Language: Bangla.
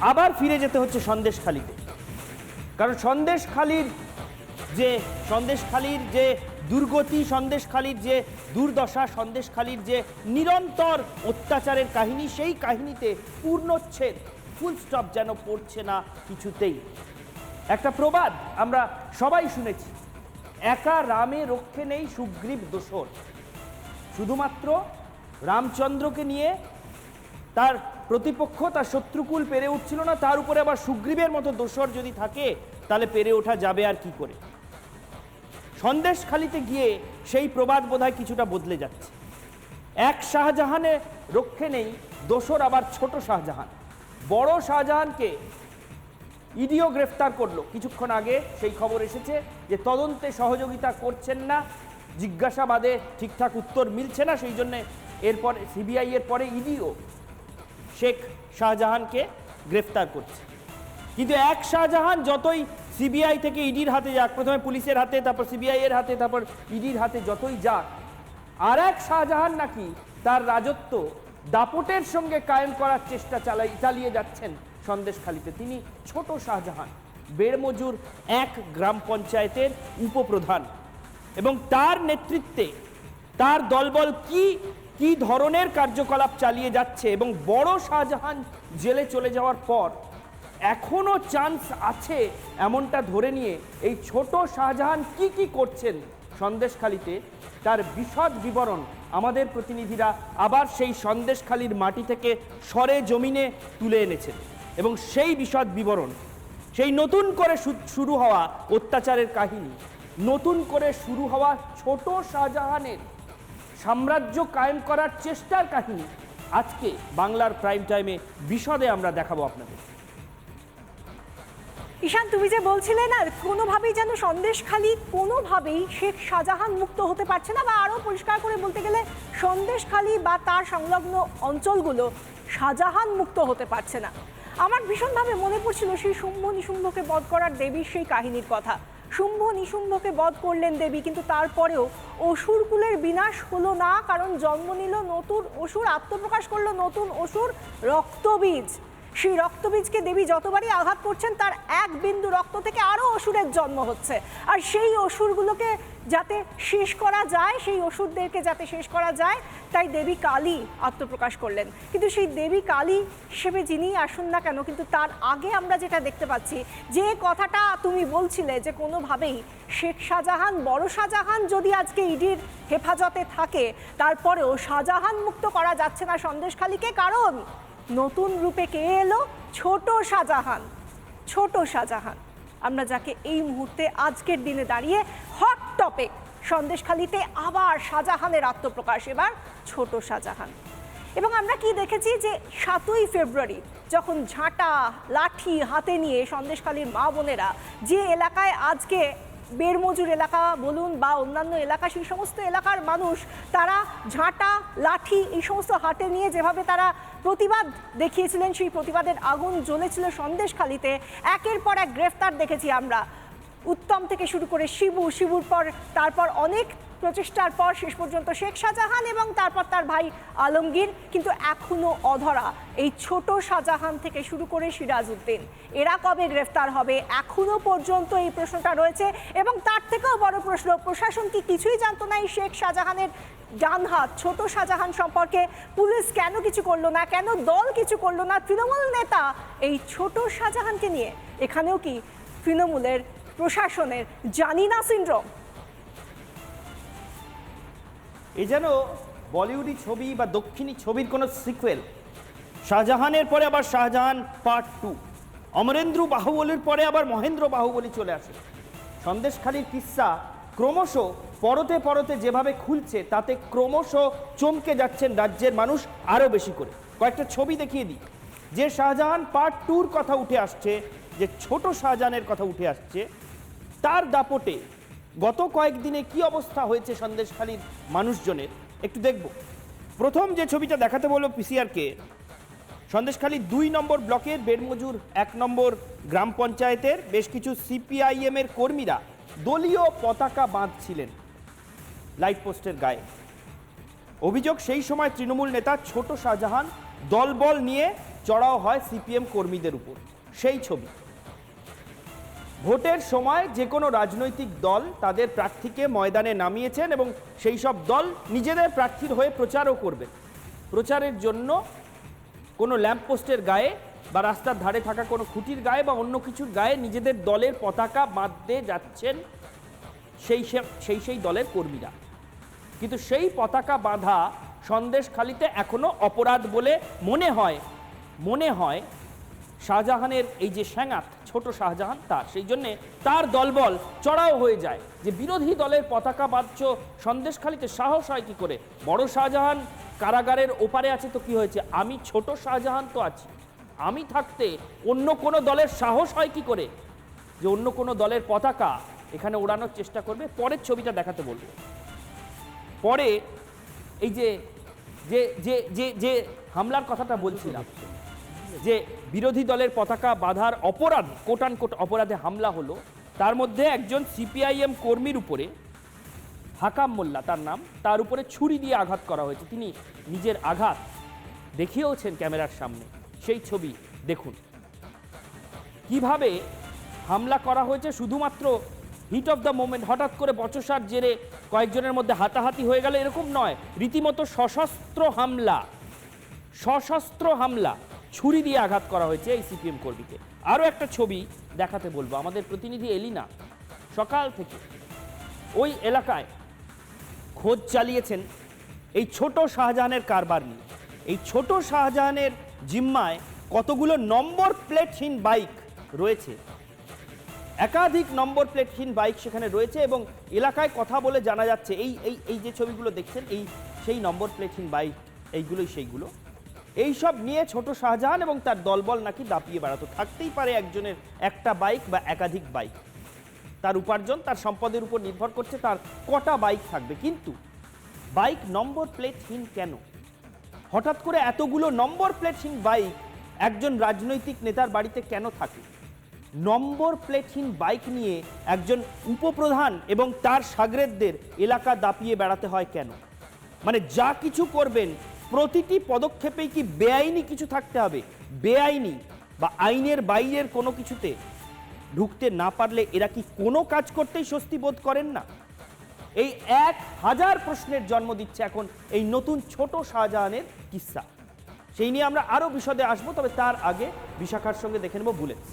আবার ফিরে যেতে হচ্ছে সন্দেশখালিতে। কারণ সন্দেশখালির যে সন্দেশখালির যে দুর্গতি, সন্দেশখালির যে দুর্দশা, সন্দেশখালির যে নিরন্তর অত্যাচারের কাহিনী, সেই কাহিনীতে পূর্ণচ্ছেদ ফুল স্টপ যেন পড়ছে না কিছুতেই। একটা প্রবাদ আমরা সবাই শুনেছি, একা রামে রক্ষে নেই সুগ্রীব দোষর। শুধুমাত্র রামচন্দ্রকে নিয়ে তার প্রতিপক্ষ তার শত্রুকুল পেরে উঠছিল না, তার উপরে আবার সুগ্রীবের মতো দোসর যদি থাকে, তাহলে পেরে ওঠা যাবে আর কি করে? সন্দেশখালিতে গিয়ে সেই প্রবাদ বোধহয় কিছুটা বদলে যাচ্ছে। এক শাহজাহানে রক্ষে নেই দোসর আবার ছোট শাহজাহান। বড় শাহজাহানকে ইডিও গ্রেফতার করল। কিছুক্ষণ আগে সেই খবর এসেছে যে তদন্তে সহযোগিতা করছেন না, জিজ্ঞাসাবাদে ঠিকঠাক উত্তর মিলছে না, সেই জন্যে এরপর, সিবিআই এর পরে ইডিও। শেখ শাহজাহানকে গ্রেফতার করছে। কিন্তু এক শাহজাহান যতই সিবিআই থেকে ইডির হাতে যাক, প্রথমে পুলিশের হাতে, তারপর সিবিআই এর হাতে, তারপর ইডির হাতে যতই যাক, আর এক শাহজাহান নাকি তার রাজত্ব দাপটের সঙ্গে কায়েম করার চেষ্টা চালাই চালিয়ে যাচ্ছেন সন্দেশখালিতে। তিনি ছোট শাহজাহান, বেড়মজুর এক গ্রাম পঞ্চায়েতের উপপ্রধান। এবং তার নেতৃত্বে তার দলবল কি কি ধরনের কার্যকলাপ চালিয়ে যাচ্ছে এবং বড় শাহজাহান জেলে চলে যাওয়ার পর এখনও চান্স আছে এমনটা ধরে নিয়ে এই ছোট শাহজাহান কি কি করছেন সন্দেশখালিতে? তার বিশদ বিবরণ আমাদের প্রতিনিধিরা আবার সেই সন্দেশখালির মাটি থেকে সরে জমিনে তুলে এনেছেন। এবং সেই বিশদ বিবরণ, সেই নতুন করে শুরু হওয়া অত্যাচারের কাহিনী, নতুন করে শুরু হওয়া ছোট শাহজাহানের সাম্রাজ্য কায়েম করার চেষ্টার কাহিনী আজকে বাংলার প্রাইম টাইমে বিশদে আমরা দেখাবো আপনাদের। ঈশান, তুমি যে বলছিলে না, কোনোভাবেই যেন সন্দেশখালি কোনোভাবেই শেখ শাহজাহান মুক্ত হতে পারছে না, বা আরও পরিষ্কার করে বলতে গেলে সন্দেশখালি বা তার সংলগ্ন অঞ্চলগুলো শাহজাহান মুক্ত হতে পারছে না। আমার ভীষণভাবে মনে পড়ছিল সেই শুম্ভ নিশুম্ভকে বধ করার দেবীর সেই কাহিনীর কথা। শুম্ভ নিশুম্ভকে বধ করলেন দেবী, কিন্তু তারপরেও অসুরকুলের বিনাশ হলো না, কারণ জন্ম নিল নতুন অসুর, আত্মপ্রকাশ করল নতুন অসুর রক্তবীজ। সেই রক্তবীজকে দেবী যতবারই আঘাত করছেন, তার এক বিন্দু রক্ত থেকে আরও অসুরের জন্ম হচ্ছে। আর সেই অসুরগুলোকে যাতে শেষ করা যায়, সেই অসুরদেরকে যাতে শেষ করা যায়, তাই দেবী কালী আত্মপ্রকাশ করলেন। কিন্তু সেই দেবী কালী হিসেবে যিনি আসুন না কেন, কিন্তু তার আগে আমরা যেটা দেখতে পাচ্ছি, যে কথাটা তুমি বলছিলে যে কোনোভাবেই শেখ শাহজাহান, বড় শাহজাহান যদি আজকে ইডির হেফাজতে থাকে, তারপরেও শাহজাহান মুক্ত করা যাচ্ছে না সন্দেশখালীকে কারণ নতুন রূপে কে এলো? ছোট শাহজাহান। ছোট শাহজাহান। আমরা যাকে এই মুহূর্তে আজকের দিনে দাঁড়িয়ে হট টপিক সন্দেশখালিতে আবার শাহজাহানের আত্মপ্রকাশ, এবার ছোট শাহজাহান। এবং আমরা কি দেখেছি যে সাতই ফেব্রুয়ারি যখন ঝাঁটা, লাঠি হাতে নিয়ে সন্দেশখালীর মা বোনেরা যে এলাকায় আজকে বেরমজুর এলাকা বলুন বা অন্যান্য এলাকা, সেই সমস্ত এলাকার মানুষ, তারা ঝাঁটা, লাঠি এই সমস্ত হাতে নিয়ে যেভাবে তারা প্রতিবাদ দেখিয়েছিলেন, সেই প্রতিবাদের আগুন জ্বলেছিল সন্দেশখালিতে। একের পর এক গ্রেফতার দেখেছি আমরা। উত্তম থেকে শুরু করে শিবু, শিবুর পর তারপর অনেক প্রচেষ্টার পর শেষ পর্যন্ত শেখ শাহজাহান এবং তারপর তার ভাই আলমগীর, কিন্তু এখনও অধরা এই ছোট শাহজাহান থেকে শুরু করে সিরাজউদ্দিন। এরা কবে গ্রেফতার হবে এখনও পর্যন্ত এই প্রশ্নটা রয়েছে এবং তার থেকেও বড় প্রশ্ন, প্রশাসন কি কিছুই জানতো না এই শেখ শাহজাহানের ডান হাত ছোট শাহজাহান সম্পর্কে? পুলিশ কেন কিছু করল না? কেন দল কিছু করল না? তৃণমূল নেতা এই ছোট শাহজাহানকে নিয়ে এখানেও কি তৃণমূলের, প্রশাসনের জানি না সিন্ড্রোম? এ যেন বলিউডি ছবি বা দক্ষিণী ছবির কোনো সিকুয়েল শাহজাহানের পরে আবার শাহজাহান পার্ট টু অমরেন্দ্র বাহুবলীর পরে আবার মহেন্দ্র বাহুবলী চলে আসে। সন্দেশখালীর কিস্সা ক্রমশ পরতে পরতে যেভাবে খুলছে, তাতে ক্রমশ চমকে যাচ্ছেন রাজ্যের মানুষ আরও বেশি করে। কয়েকটা ছবি দেখিয়ে দিই। যে শাহজাহান পার্ট টুর কথা উঠে আসছে, যে ছোট শাহজাহানের কথা উঠে আসছে, তার দাপটে গত কয়েকদিনে কি অবস্থা হয়েছে সন্দেশখালীর মানুষজনের? একটু দেখব। প্রথম যে ছবিটা দেখাতে বলব পিসিআরকে, সন্দেশখালী দুই নম্বর ব্লকের বেড়মজুর এক নম্বর গ্রাম পঞ্চায়েতের বেশ কিছু সিপিআইএম এর কর্মীরা দলীয় পতাকা বাঁধছিলেন লাইট পোস্টের গায়ে। অভিযোগ সেই সময় তৃণমূল নেতা ছোট শাহজাহান দলবল নিয়ে চড়াও হয় সিপিএম কর্মীদের উপর। সেই ছবি। ভোটের সময় যে কোনো রাজনৈতিক দল তাদের প্রার্থীকে ময়দানে নামিয়েছেন এবং সেই সব দল নিজেদের প্রার্থীর হয়ে প্রচারও করবেন প্রচারের জন্য কোনো ল্যাম্পপোস্টের গায়ে বা রাস্তার ধারে থাকা কোনো খুঁটির গায়ে বা অন্য কিছুর গায়ে নিজেদের দলের পতাকা বাঁধতে যাচ্ছেন সেই সেই সেই দলের কর্মীরা। কিন্তু সেই পতাকা বাঁধা সন্দেশখালিতে এখনও অপরাধ বলে মনে হয় মনে হয় শাহজাহানের এই যে স্যাঙাত ছোট শাহজাহান তার। সেই জন্যে তার দলবল চড়াও হয়ে যায়। যে বিরোধী দলের পতাকা বাঁধছ সন্দেশখালিতে সাহস হয় কি করে? বড় শাহজাহান কারাগারের ওপারে আছে তো কি হয়েছে? আমি ছোট শাহজাহান তো আছি। আমি থাকতে অন্য কোনো দলের সাহস হয় কি করে? যে অন্য কোনো দলের পতাকা এখানে ওড়ানোর চেষ্টা করবে, পরের ছবিটা দেখাতে বলবে। পরে এই যে যে যে যে যে হামলার কথাটা বলছিলাম যে বিরোধী দলের পতাকা বাঁধার অপরাধ কোটান কোট অপরাধে হামলা হলো, তার মধ্যে একজন সিপিআইএম কর্মীর উপরে, হাকাম মোল্লা তার নাম, তার উপরে ছুরি দিয়ে আঘাত করা হয়েছে। তিনি নিজের আঘাত দেখিয়েওছেন ক্যামেরার সামনে। সেই ছবি দেখুন। কীভাবে হামলা করা হয়েছে? শুধুমাত্র হিট অফ দ্য মোমেন্ট হঠাৎ করে বচসার জেরে কয়েকজনের মধ্যে হাতাহাতি হয়ে গেল, এরকম নয়। রীতিমতো সশস্ত্র হামলা সশস্ত্র হামলা। ছুরি দিয়ে আঘাত করা হয়েছে এই সিপিএম কর্মীকে। আরও একটা ছবি দেখাতে বলব। আমাদের প্রতিনিধি এলিনা সকাল থেকে ওই এলাকায় খোঁজ চালিয়েছেন এই ছোট শাহজাহানের কারবার নিয়ে। এই ছোট শাহজাহানের জিম্মায় কতগুলো নম্বর প্লেটহীন বাইক রয়েছে? একাধিক নম্বর প্লেটহীন বাইক সেখানে রয়েছে এবং এলাকায় কথা বলে জানা যাচ্ছে, এই এই এই যে ছবিগুলো দেখছেন, এই সেই নম্বর প্লেটহীন বাইক, এইগুলোই সেইগুলো। এই সব নিয়ে ছোট শাহজাহান এবং তার দলবল নাকি দাপিয়ে বেড়াতো। থাকতেই পারে একজনের একটা বাইক বা একাধিক বাইক। তার উপার্জন, তার সম্পদের উপর নির্ভর করছে তার কটা বাইক থাকবে। কিন্তু বাইক নম্বর প্লেটহীন কেন? হঠাৎ করে এতগুলো নম্বর প্লেটহীন বাইক একজন রাজনৈতিক নেতার বাড়িতে কেন থাকে? নম্বর প্লেটহীন বাইক নিয়ে একজন উপপ্রধান এবং তার সাগরেদদের এলাকা দাপিয়ে বেড়াতে হয় কেন? মানে যা কিছু করবেন প্রতিটি পদক্ষেপেই কি বেআইনি কিছু থাকতে হবে? বেআইনি বা আইনের বাইরের কোনো কিছুতে ঢুকতে না পারলে এরা কি কোনো কাজ করতেই স্বস্তি বোধ করেন না? এই এক হাজার প্রশ্নের জন্ম দিচ্ছে এখন এই নতুন ছোট শাহজাহানের কিস্সা সেই নিয়ে আমরা আরও বিশদে আসব, তবে তার আগে বিশাখার সঙ্গে দেখে নেব বুলেটস।